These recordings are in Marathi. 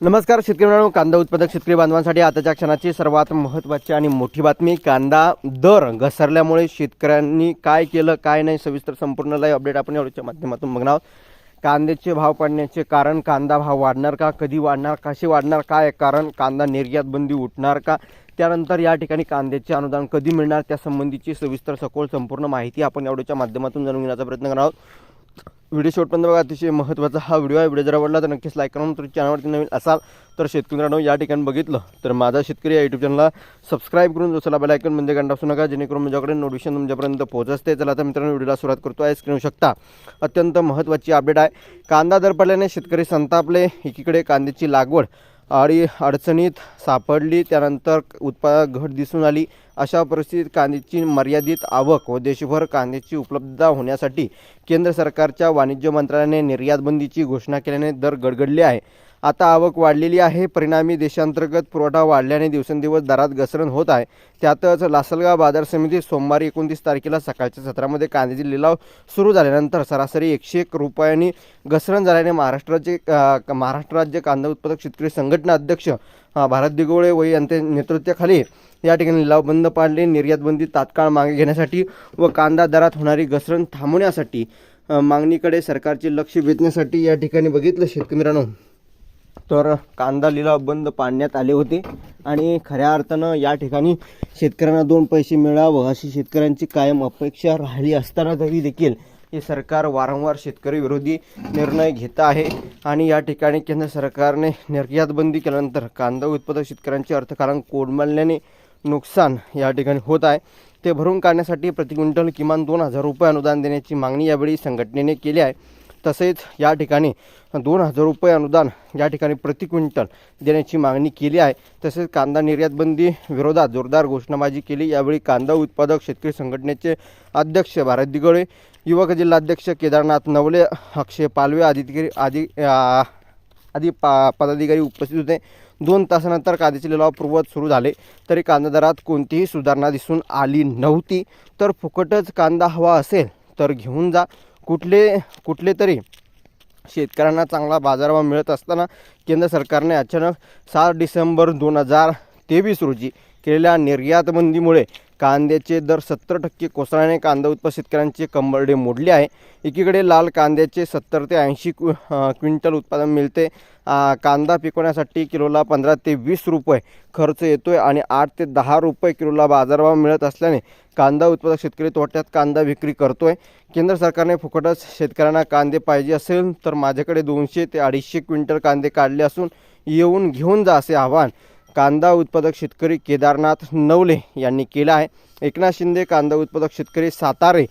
नमस्कार शेतकरी मित्रांनो कांदा उत्पादक शेतकरी बांधवांसाठी आताच्या क्षणाची सर्वात महत्त्वाची आणि मोठी बातमी कांदा दर घसरल्यामुळे शेतकऱ्यांनी काय केलं काय नाही सविस्तर संपूर्ण लाईव्ह अपडेट आपण याच्या माध्यमातून बघणार आहोत. कांद्याचे भाव पडण्याचे कारण कांदा भाव वाढणार का कधी वाढणार कसे वाढणार काय कारण कांदा निर्यात बंदी उठणार का त्यानंतर या ठिकाणी कांद्याचे अनुदान कधी मिळणार त्यासंबंधीची सविस्तर सखोल संपूर्ण माहिती आपण यावढ्याच्या माध्यमातून जाणून घेण्याचा प्रयत्न करणार आहोत. व्हिडिओ शेवटपर्यंत बघा. अतिशय महत्त्वाचा हा व्हिडिओ आहे. व्हिडिओ जर आवडला तर नक्कीच लाईक करून तुम्ही चॅनलवरती नवीन असाल तर शेतकरी मित्रांनो या ठिकाणी बघितलं तर माझा शेतकरी या यूट्यूब चॅनलला सबस्क्राईब करून दुसरा बेल म्हणजे घंटा असू नका. जेणेकरून माझ्याकडे नोटिफिकेशन तुमच्यापर्यंत पोहोचते. चला तर मित्रांनो व्हिडिओला सुरुवात करतो. आहे स्क्रीन शकता. अत्यंत महत्त्वाची अपडेट आहे. कांदा दर पडल्याने शेतकरी संतापले. एकीकडे कांद्याची लागवड आणि अडचणीत सापडली. त्यानंतर उत्पादक घट दिसून आली. अशा परिस्थितीत कांद्याची मर्यादित आवक व देशभर कांद्याची उपलब्धता होण्यासाठी केंद्र सरकारच्या वाणिज्य मंत्रालयाने निर्यातबंदीची घोषणा केल्याने दर गडगडले आहे. आता आवक वाढलेली आहे. परिणामी देशांतर्गत पुरवठा वाढल्याने दिवसेंदिवस दरात घसरण होत आहे. त्यातच लासलगाव बाजार समिती सोमवारी एकोणतीस तारखेला सकाळच्या सत्रामध्ये कांद्याचे लिलाव सुरू झाल्यानंतर सरासरी एकशे एक रुपयांनी घसरण झाल्याने महाराष्ट्राचे महाराष्ट्र राज्य कांदा उत्पादक शेतकरी संघटना अध्यक्ष भारत दिगोळे व यांच्या नेतृत्वाखाली या ठिकाणी लिलाव बंद पाडले निर्यातबंदी तात्काळ मागे घेण्यासाठी व कांदा दरात होणारी घसरण थांबवण्यासाठी मागणीकडे सरकारचे लक्ष वेधण्यासाठी या ठिकाणी बघितलं शेतकरी मित्रांनो तर कांदा लिलाव बंद पाडण्यात आले होते आणि खऱ्या अर्थानं या ठिकाणी शेतकऱ्यांना दोन पैसे मिळावं अशी शेतकऱ्यांची कायम अपेक्षा राहिली असताना तरी देखील हे सरकार वारंवार शेतकरी विरोधी निर्णय घेत आहे आणि या ठिकाणी केंद्र सरकारने निर्यातबंदी केल्यानंतर कांदा उत्पादक शेतकऱ्यांचे अर्थकारण कोडमळल्याने नुकसान या ठिकाणी होत आहे. ते भरून काढण्यासाठी प्रति क्विंटल किमान दोन हजार रुपये अनुदान देण्याची मागणी यावेळी संघटनेने केली आहे. तसेच या ठिकाणी दोन हजार रुपये अनुदान या ठिकाणी प्रति क्विंटल देण्याची मागणी केली आहे. तसेच कांदा निर्यातबंदी विरोधात जोरदार घोषणाबाजी केली. यावेळी कांदा उत्पादक शेतकरी संघटनेचे अध्यक्ष भारत दिगळे युवक जिल्हाध्यक्ष केदारनाथ नवले अक्षय पालवे आदितगिरी आदि आदी पा पदाधिकारी उपस्थित होते. दोन तासानंतर कांद्याचे लिलाव पूर्वत सुरू झाले तरी कांदा दरात कोणतीही सुधारणा दिसून आली नव्हती. तर फुकटच कांदा हवा असेल तर घेऊन जा. कुठले कुठले तरी शेतकऱ्यांना चांगला बाजारभाव मिळत असताना केंद्र सरकारने अचानक सात डिसेंबर दोन हजार तेवीस रोजी केलेल्या निर्यातबंदीमुळे कांद्याचे दर सत्तर टक्के कोसळाने कांदा उत्पादक शेतकऱ्यांचे कंबरडे मोडले आहे. एकीकडे लाल कांद्याचे सत्तर ते ऐंशी क्वि क्विंटल उत्पादन मिळते. कांदा पिकवण्यासाठी किलोला पंधरा ते वीस रुपये खर्च येतो आहे आणि आठ ते दहा रुपये किलोला बाजारभाव मिळत असल्याने कांदा उत्पादक शेतकरी तोट्यात कांदा विक्री करतोय. केंद्र सरकारने फुकटच शेतकऱ्यांना कांदे पाहिजे असेल तर माझ्याकडे दोनशे ते अडीचशे क्विंटल कांदे काढले असून येऊन घेऊन जा असे आव्हान कांदा उत्पादक शेतकरी केदारनाथ नवले यांनी केला आहे. एकनाथ शिंदे कांदा उत्पादक शेतकरी सातारे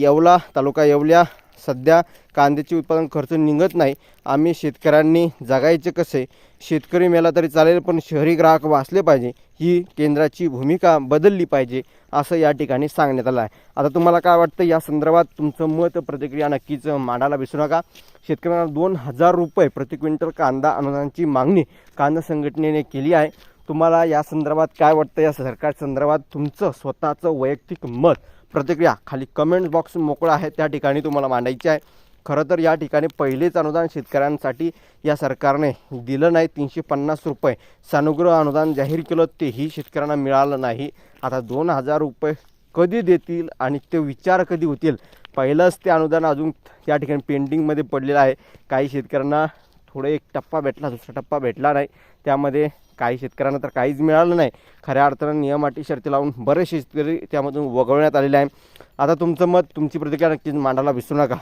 येवला तालुका येवल्या सध्या कांद्याचे उत्पादन खर्च निघत नाही. आम्ही शेतकऱ्यांनी जगायचे कसे? शेतकरी मेला तरी चालेल पण शहरी ग्राहक वाचले पाहिजे. ही केंद्राची भूमिका बदलली पाहिजे असं या ठिकाणी सांगण्यात आलं आहे. आता तुम्हाला काय वाटतं? या संदर्भात तुमचं मत प्रतिक्रिया नक्कीच मांडायला विसरू नका. शेतकऱ्यांना दोन हजार रुपये प्रति क्विंटल कांदा अनुदानाची मागणी कांदा संघटनेने केली आहे. तुम्हाला या संदर्भात काय वाटतं? या सरकार संदर्भात तुमचं स्वतःचं वैयक्तिक मत प्रतिक्रिया खाली कमेंट बॉक्स मोकळा आहे. त्या ठिकाणी तुम्हाला मांडायची आहे. खरं तर या ठिकाणी पहिलेच अनुदान शेतकऱ्यांसाठी या सरकारने दिलं नाही. तीनशे पन्नास रुपये सानुग्रह अनुदान जाहीर केलं तेही शेतकऱ्यांना मिळालं नाही. आता दोन हजार रुपये कधी देतील आणि ते विचार कधी होतील? पहिलंच ते अनुदान अजून या ठिकाणी पेंडिंगमध्ये पडलेलं आहे. काही शेतकऱ्यांना थोडं एक टप्पा भेटला दुसरा टप्पा भेटला नाही. त्यामध्ये काही शेतकऱ्यांना तर काहीच मिळालं नाही. खऱ्या अर्थानं नियम अटी शर्ती लावून बरेच शेतकरी त्यामधून वगळण्यात आलेले आहे. आता तुमचं मत तुमची प्रतिक्रिया नक्कीच मांडायला विसरू नका.